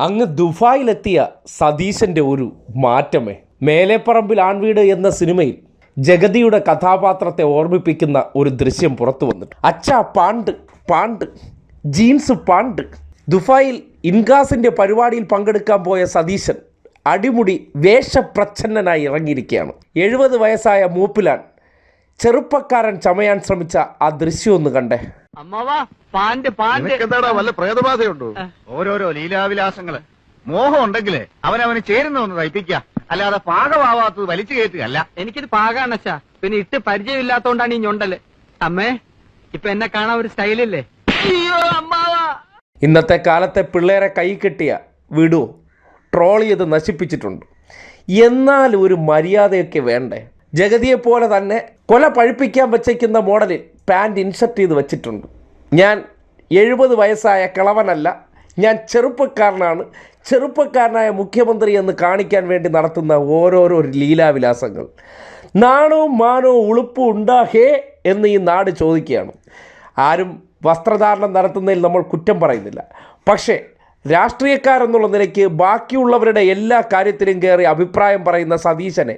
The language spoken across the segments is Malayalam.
അങ്ങ് ദുബായിലെത്തിയ സതീശന്റെ ഒരു മാറ്റമേ. മേലേപ്പറമ്പിൽ ആൺവീട് എന്ന സിനിമയിൽ ജഗതിയുടെ കഥാപാത്രത്തെ ഓർമ്മിപ്പിക്കുന്ന ഒരു ദൃശ്യം പുറത്തു വന്നിട്ട് അച്ഛ പാണ്ട് പാണ്ട് ജീൻസ് പാണ്ട്. ദുബായിൽ ഇൻഗാസിന്റെ പരിപാടിയിൽ പങ്കെടുക്കാൻ പോയ സതീശൻ അടിമുടി വേഷപ്രച്ഛന്നനായി ഇറങ്ങിയിരിക്കുകയാണ്. എഴുപത് വയസ്സായ മൂപ്പിലാൻ ചെറുപ്പക്കാരൻ ചമയാൻ ശ്രമിച്ച ആ ദൃശ്യം ഒന്ന് കണ്ടേ. അമ്മവാ പാന്റ് പാന്റ് നിനക്കെന്താടാ വല്ല പ്രേതബാധയുണ്ടോ? ഓരോരോ ലീലാവിലാസങ്ങൾ. മോഹം ഉണ്ടെങ്കിലേ അവനവന് ചേരുന്ന ഒന്ന് തയ്പ്പിക്ക. അല്ലാതെ പാകമാവാത്തത് വലിച്ചു കയറ്റുകയല്ല. എനിക്കിത് പാകാണ് അച്ഛാ. പിന്നെ ഇട്ട് പരിചയമില്ലാത്തോണ്ടാണ് ഈ ഞൊണ്ടൽ. അമ്മേ ഇപ്പൊ എന്നെ കാണാൻ ഒരു സ്റ്റൈലില്ലേ? അയ്യോ അമ്മാവാ ഇന്നത്തെ കാലത്തെ പിള്ളേരെ കൈ കെട്ടിയ വിടൂ ട്രോൾ ചെയ്ത് നശിപ്പിച്ചിട്ടുണ്ട്. എന്നാൽ ഒരു മര്യാദയൊക്കെ വേണ്ടേ? ജഗതിയെ പോലെ തന്നെ കൊല പഴിപ്പിക്കാൻ വച്ചേക്കുന്ന മോഡലിൽ പാന്റ് ഇൻസെർട്ട് ചെയ്ത് വെച്ചിട്ടുണ്ട്. ഞാൻ എഴുപത് വയസ്സായ കിളവനല്ല ഞാൻ ചെറുപ്പക്കാരനാണ്. ചെറുപ്പക്കാരനായ മുഖ്യമന്ത്രി എന്ന് കാണിക്കാൻ വേണ്ടി നടത്തുന്ന ഓരോരോ ലീലാവിലാസങ്ങൾ. നാണോ മാനവും ഉളുപ്പും ഉണ്ടാകേ എന്ന് ഈ നാട് ചോദിക്കുകയാണ്. ആരും വസ്ത്രധാരണം നടത്തുന്നതിൽ നമ്മൾ കുറ്റം പറയുന്നില്ല. പക്ഷേ രാഷ്ട്രീയക്കാരെന്നുള്ള നിലയ്ക്ക് ബാക്കിയുള്ളവരുടെ എല്ലാ കാര്യത്തിലും കയറി അഭിപ്രായം പറയുന്ന സതീശനെ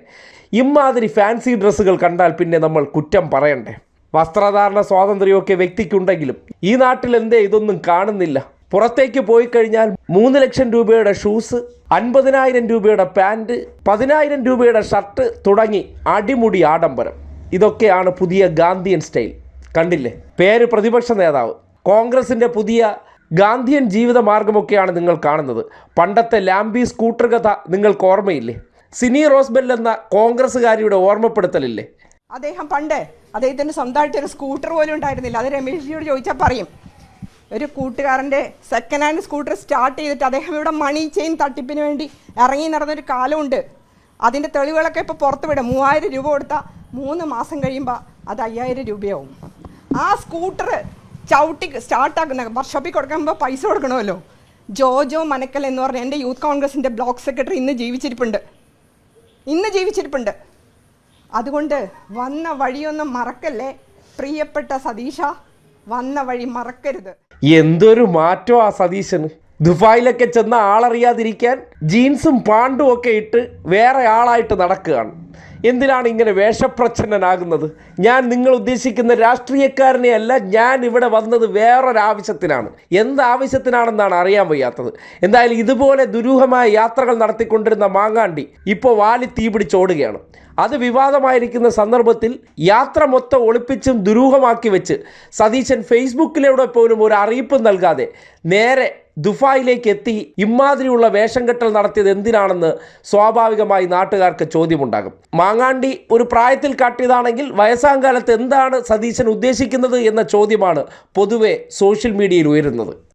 ഇമാതിരി ഫാൻസി ഡ്രസ്സുകൾ കണ്ടാൽ പിന്നെ നമ്മൾ കുറ്റം പറയണ്ടേ? വസ്ത്രധാരണ സ്വാതന്ത്ര്യമൊക്കെ വ്യക്തിക്കുണ്ടെങ്കിലും ഈ നാട്ടിൽ എന്തേ ഇതൊന്നും കാണുന്നില്ല. പുറത്തേക്ക് പോയി കഴിഞ്ഞാൽ മൂന്ന് ലക്ഷം രൂപയുടെ ഷൂസ് അൻപതിനായിരം രൂപയുടെ പാന്റ് പതിനായിരം രൂപയുടെ ഷർട്ട് തുടങ്ങി അടിമുടി ആഡംബരം. ഇതൊക്കെയാണ് പുതിയ ഗാന്ധിയൻ സ്റ്റൈൽ. കണ്ടില്ലേ? പേര് പ്രതിപക്ഷ നേതാവ്. കോൺഗ്രസിന്റെ പുതിയ ഗാന്ധിയൻ ജീവിത മാർഗമൊക്കെയാണ് നിങ്ങൾ കാണുന്നത്. പണ്ടത്തെ ലാംബി സ്കൂട്ടർ കഥ നിങ്ങൾക്ക് ഓർമ്മയില്ലേ? സിനി റോസ്ബെൽ എന്ന കോൺഗ്രസ്സുകാരിയുടെ ഓർമ്മപ്പെടുത്തലില്ലേ? അദ്ദേഹം പണ്ട് അദ്ദേഹത്തിന് സ്വന്തമായിട്ട് ഒരു സ്കൂട്ടർ പോലും ഉണ്ടായിരുന്നില്ല. അത് രമേശ്ജിയോട് ചോദിച്ചാൽ പറയും. ഒരു കൂട്ടുകാരന്റെ സെക്കൻഡ് ഹാൻഡ് സ്കൂട്ടർ സ്റ്റാർട്ട് ചെയ്തിട്ട് അദ്ദേഹം ഇവിടെ മണി ചെയിൻ തട്ടിപ്പിന് വേണ്ടി ഇറങ്ങി നടന്നൊരു കാലമുണ്ട്. അതിന്റെ തെളിവുകളൊക്കെ ഇപ്പോൾ പുറത്ത് വിടും. മൂവായിരം രൂപ കൊടുത്താൽ മൂന്ന് മാസം കഴിയുമ്പോൾ അത് അയ്യായിരം രൂപയാവും. ആ സ്കൂട്ടർ ചവിട്ടി സ്റ്റാർട്ടാക്കുന്ന വർക്ക്ഷോപ്പിൽ കൊടുക്കുമ്പോൾ പൈസ കൊടുക്കണമല്ലോ. ജോജോ മനക്കൽ എന്ന് പറഞ്ഞ എന്റെ യൂത്ത് കോൺഗ്രസിന്റെ ബ്ലോക്ക് സെക്രട്ടറി ഇന്ന് ജീവിച്ചിരിപ്പുണ്ട്. ഇന്ന് ജീവിച്ചിരിപ്പുണ്ട്. അതുകൊണ്ട് വന്ന വഴിയൊന്നും മറക്കല്ലേ? പ്രിയപ്പെട്ട സതീഷ വന്ന വഴി മറക്കരുത്. എന്തൊരു മാറ്റം ആ സതീശന്. ദുബായിലൊക്കെ ചെന്ന ആളറിയാതിരിക്കാൻ ജീൻസും പാണ്ടും ഒക്കെ ഇട്ട് വേറെ ആളായിട്ട് നടക്കുകയാണ്. എന്തിനാണ് ഇങ്ങനെ വേഷപ്രച്ഛന്നനാകുന്നത്? ഞാൻ നിങ്ങൾ ഉദ്ദേശിക്കുന്ന രാഷ്ട്രീയക്കാരനെ അല്ല ഞാൻ ഇവിടെ വന്നത് വേറൊരാവശ്യത്തിനാണ് എന്ത് ആവശ്യത്തിനാണെന്നാണ് അറിയാൻ വയ്യാത്തത്. എന്തായാലും ഇതുപോലെ ദുരൂഹമായ യാത്രകൾ നടത്തിക്കൊണ്ടിരുന്ന മാങ്ങാണ്ടി ഇപ്പോൾ വാലി തീ പിടിച്ചോടുകയാണ് അത് വിവാദമായിരിക്കുന്ന സന്ദർഭത്തിൽ യാത്ര മൊത്തം ഒളിപ്പിച്ചും ദുരൂഹമാക്കി വെച്ച് സതീശൻ ഫേസ്ബുക്കിലൂടെ പോലും ഒരു അറിയിപ്പ് നൽകാതെ നേരെ ദുബായിലേക്ക് എത്തി ഇമാതിരിയുള്ള വേഷം കെട്ടൽ നടത്തിയത് എന്തിനാണെന്ന് സ്വാഭാവികമായി നാട്ടുകാർക്ക് ചോദ്യമുണ്ടാകും. മാങ്ങാണ്ടി ഒരു പ്രായത്തിൽ കാട്ടിയതാണെങ്കിൽ വയസ്സാം കാലത്ത് എന്താണ് സതീശൻ ഉദ്ദേശിക്കുന്നത് എന്ന ചോദ്യമാണ് പൊതുവെ സോഷ്യൽ മീഡിയയിൽ ഉയരുന്നത്.